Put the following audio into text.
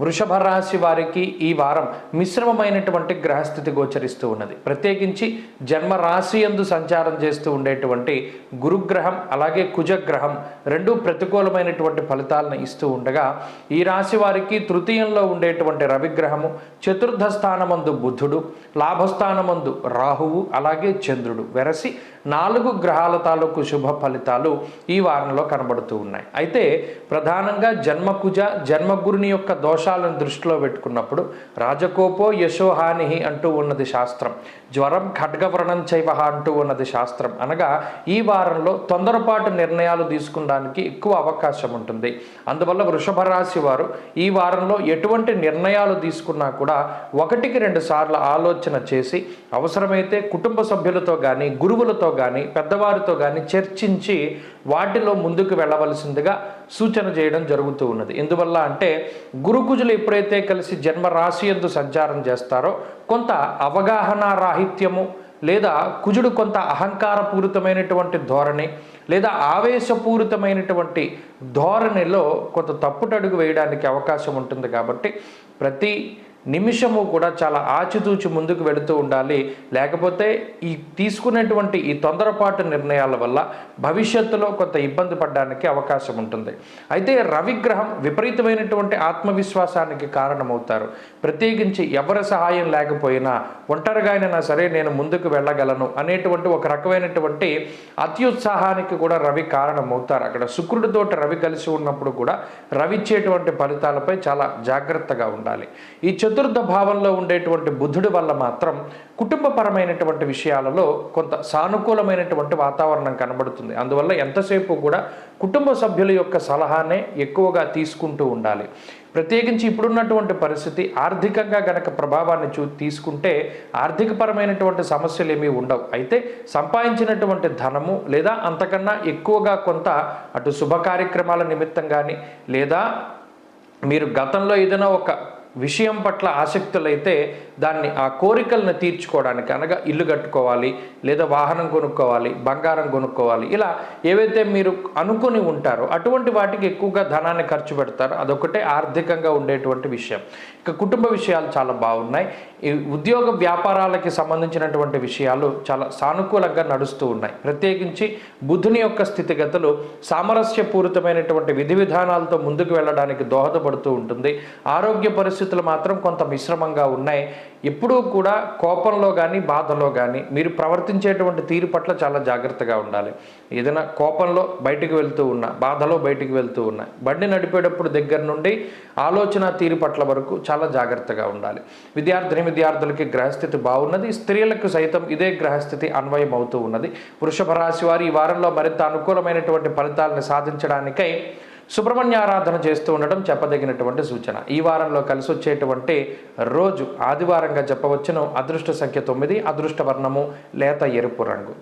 వృషభ రాశి వారికి ఈ వారం మిశ్రమమైనటువంటి గ్రహస్థితి గోచరిస్తూ ఉన్నది. ప్రత్యేకించి జన్మ రాశి యందు సంచారం చేస్తూ ఉండేటువంటి గురుగ్రహం అలాగే కుజగ్రహం రెండు ప్రతికూలమైనటువంటి ఫలితాలను ఇస్తూ ఉండగా ఈ రాశి వారికి తృతీయంలో ఉండేటువంటి రవిగ్రహము చతుర్థ స్థానమందు బుధుడు లాభస్థానమందు రాహువు అలాగే చంద్రుడు వెరసి నాలుగు గ్రహాల తాలూకు శుభ ఫలితాలు ఈ వారంలో కనబడుతూ ఉన్నాయి. అయితే ప్రధానంగా జన్మకుజ జన్మగురుని యొక్క దోష దోషాలను దృష్టిలో పెట్టుకున్నప్పుడు రాజకోపో యశోహాని అంటూ ఉన్నది శాస్త్రం. జ్వరం ఖడ్గవ్రణం చైవహ అంటూ ఉన్నది శాస్త్రం. అనగా ఈ వారంలో తొందరపాటు నిర్ణయాలు తీసుకోవడానికి ఎక్కువ అవకాశం ఉంటుంది. అందువల్ల వృషభ రాశి వారు ఈ వారంలో ఎటువంటి నిర్ణయాలు తీసుకున్నా కూడా ఒకటికి రెండు సార్లు ఆలోచన చేసి అవసరమైతే కుటుంబ సభ్యులతో కానీ గురువులతో కానీ పెద్దవారితో కానీ చర్చించి వాటిలో ముందుకు వెళ్ళవలసిందిగా సూచన చేయడం జరుగుతూ ఉన్నది. ఎందువల్ల అంటే గురుకుజులు ఎప్పుడైతే కలిసి జన్మ రాశి ఎందు సంచారం చేస్తారో కొంత అవగాహన రాహిత్యము లేదా కుజుడు కొంత అహంకారపూరితమైనటువంటి ధోరణి లేదా ఆవేశపూరితమైనటువంటి ధోరణిలో కొంత తప్పుటడుగు వేయడానికి అవకాశం ఉంటుంది కాబట్టి ప్రతి నిమిషము కూడా చాలా ఆచితూచి ముందుకు వెళుతూ ఉండాలి. లేకపోతే ఈ తీసుకునేటువంటి ఈ తొందరపాటు నిర్ణయాల వల్ల భవిష్యత్తులో కొంత ఇబ్బంది పడడానికి అవకాశం ఉంటుంది. అయితే రవిగ్రహం విపరీతమైనటువంటి ఆత్మవిశ్వాసానికి కారణమవుతారు. ప్రత్యేకించి ఎవరి సహాయం లేకపోయినా ఒంటరిగా సరే నేను ముందుకు వెళ్ళగలను అనేటువంటి ఒక రకమైనటువంటి అత్యుత్సాహానికి కూడా రవి కారణమవుతారు. అక్కడ శుక్రుడితోటి రవి కలిసి ఉన్నప్పుడు కూడా రవిచ్చేటువంటి ఫలితాలపై చాలా జాగ్రత్తగా ఉండాలి. ఈ చతుర్థ భావంలో ఉండేటువంటి బుద్ధుడి వల్ల మాత్రం కుటుంబపరమైనటువంటి విషయాలలో కొంత సానుకూలమైనటువంటి వాతావరణం కనబడుతుంది. అందువల్ల ఎంతసేపు కూడా కుటుంబ సభ్యుల యొక్క సలహానే ఎక్కువగా తీసుకుంటూ ఉండాలి. ప్రత్యేకించి ఇప్పుడున్నటువంటి పరిస్థితి ఆర్థికంగా గనక ప్రభావాన్ని చూ తీసుకుంటే ఆర్థికపరమైనటువంటి సమస్యలు ఏమీ ఉండవు. అయితే సంపాదించినటువంటి ధనము లేదా అంతకన్నా ఎక్కువగా కొంత అటు శుభ కార్యక్రమాల నిమిత్తం కానీ లేదా మీరు గతంలో ఏదైనా ఒక విషయం పట్ల ఆసక్తులైతే దాన్ని ఆ కోరికలను తీర్చుకోవడానికి అనగా ఇల్లు కట్టుకోవాలి లేదా వాహనం కొనుక్కోవాలి బంగారం కొనుక్కోవాలి. ఇలా ఏవైతే మీరు అనుకుని ఉంటారో అటువంటి వాటికి ఎక్కువగా ధనాన్ని ఖర్చు పెడతారు. అదొకటే ఆర్థికంగా ఉండేటువంటి విషయం. ఇక కుటుంబ విషయాలు చాలా బాగున్నాయి. ఈ ఉద్యోగ వ్యాపారాలకి సంబంధించినటువంటి విషయాలు చాలా సానుకూలంగా నడుస్తూ ఉన్నాయి. ప్రత్యేకించి బుధుని యొక్క స్థితిగతులు సామరస్యపూరితమైనటువంటి విధి విధానాలతో ముందుకు వెళ్ళడానికి దోహదపడుతూ ఉంటుంది. ఆరోగ్య పరిస్థితి పరిస్థితులు మాత్రం కొంత మిశ్రమంగా ఉన్నాయి. ఎప్పుడూ కూడా కోపంలో కానీ బాధలో కానీ మీరు ప్రవర్తించేటువంటి తీరు పట్ల చాలా జాగ్రత్తగా ఉండాలి. ఏదైనా కోపంలో బయటికి వెళ్తూ ఉన్నా బాధలో బయటికి వెళ్తూ ఉన్నా బండి నడిపేటప్పుడు దగ్గర నుండి ఆలోచన తీరు పట్ల వరకు చాలా జాగ్రత్తగా ఉండాలి. విద్యార్థిని విద్యార్థులకి గ్రహస్థితి బాగున్నది స్త్రీలకు సైతం ఇదే గ్రహస్థితి అన్వయం అవుతూ ఉన్నది. వృషభ రాశి వారు ఈ వారంలో మరింత అనుకూలమైనటువంటి ఫలితాలను సాధించడానికై సుబ్రహ్మణ్యారాధన చేస్తూ ఉండటం చెప్పదగినటువంటి సూచన. ఈ వారంలో కలిసి వచ్చేటువంటి రోజు ఆదివారంగా చెప్పవచ్చును అదృష్ట సంఖ్య తొమ్మిది అదృష్ట వర్ణము లేత ఎరుపు రంగు.